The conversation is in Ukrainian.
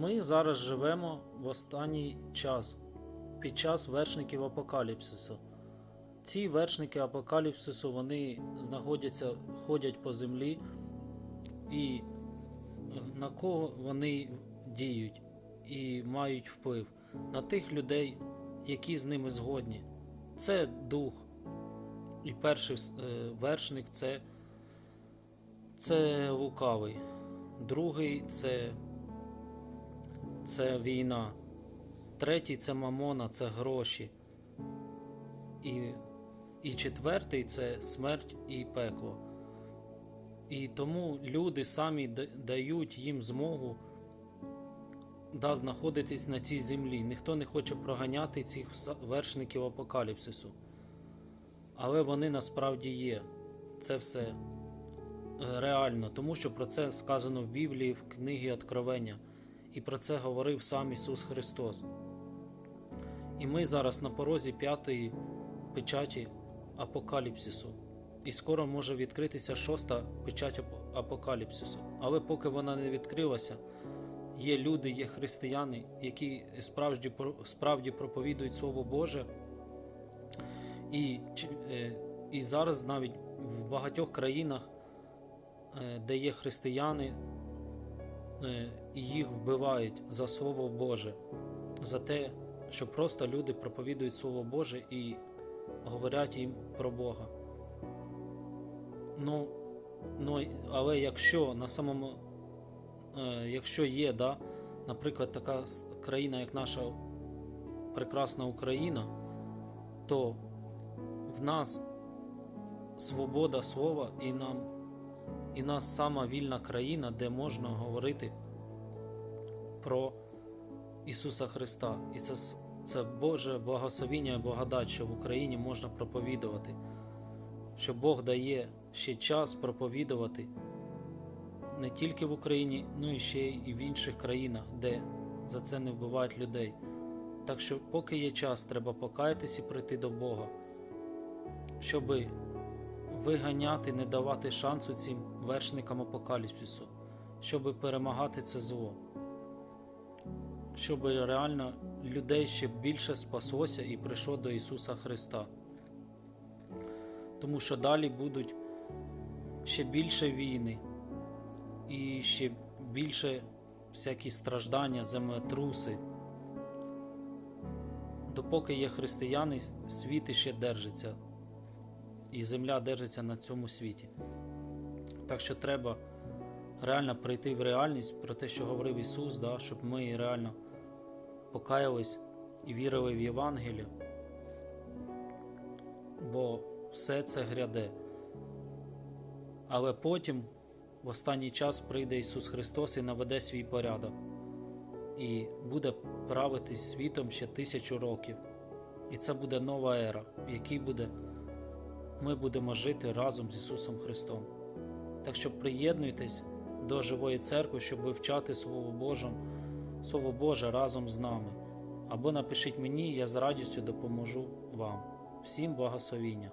Ми зараз живемо в останній час під час вершників апокаліпсису. Ці вершники апокаліпсису вони знаходяться, ходять по землі, і на кого вони діють і мають вплив? На тих людей, які з ними згодні. Це дух. І перший е, вершник це, це лукавий. Другий це, це війна. Третій це мамона, це гроші. І, і четвертий це смерть і пекло. І тому люди самі дають їм змогу да, знаходитись на цій землі. Ніхто не хоче проганяти цих вершників апокаліпсису. Але вони насправді є. Це все е, реально, тому що про це сказано в Біблії, в книгі Откровення. І про це говорив сам Ісус Христос. І ми зараз на порозі п'ятої печаті апокаліпсису. І скоро може відкритися шоста печать апокаліпсису. Але поки вона не відкрилася, є люди, є християни, які справді, справді проповідують Слово Боже. І, е, і зараз навіть в багатьох країнах, е, де є християни, і їх вбивають за Слово Боже, за те, що просто люди проповідують Слово Боже і говорять їм про Бога. Ну, ну але якщо на самому, е, якщо є, да, наприклад, така країна, як наша прекрасна Україна, то в нас свобода слова і нам, і нас сама вільна країна, де можна говорити про Ісуса Христа. І це, це Боже благословіння і благодать, що в Україні можна проповідувати, що Бог дає ще час проповідувати не тільки в Україні, ну і ще і в інших країнах, де за це не вбивають людей. Так що, поки є час, треба покаятись і прийти до Бога, щоби виганяти, не давати шансу цим вершникам апокаліпсису, щоби перемагати це зло щоб реально людей ще більше спаслося і прийшло до Ісуса Христа. Тому що далі будуть ще більше війни і ще більше всякі страждання, землетруси. Допоки є християни, світ іще держиться, і земля держиться на цьому світі. Так що треба реально прийти в реальність про те, що говорив Ісус, да, щоб ми реально покаялись і вірили в Євангелію, бо все це гряде. Але потім, в останній час, прийде Ісус Христос і наведе свій порядок, і буде правити світом ще тисячу років. І це буде нова ера, в якій буде, ми будемо жити разом з Ісусом Христом. Так що приєднуйтесь до живої церкви, щоб вивчати Слово Боже, Слово Боже разом з нами. Або напишіть мені, я з радістю допоможу вам. Всім благословіння!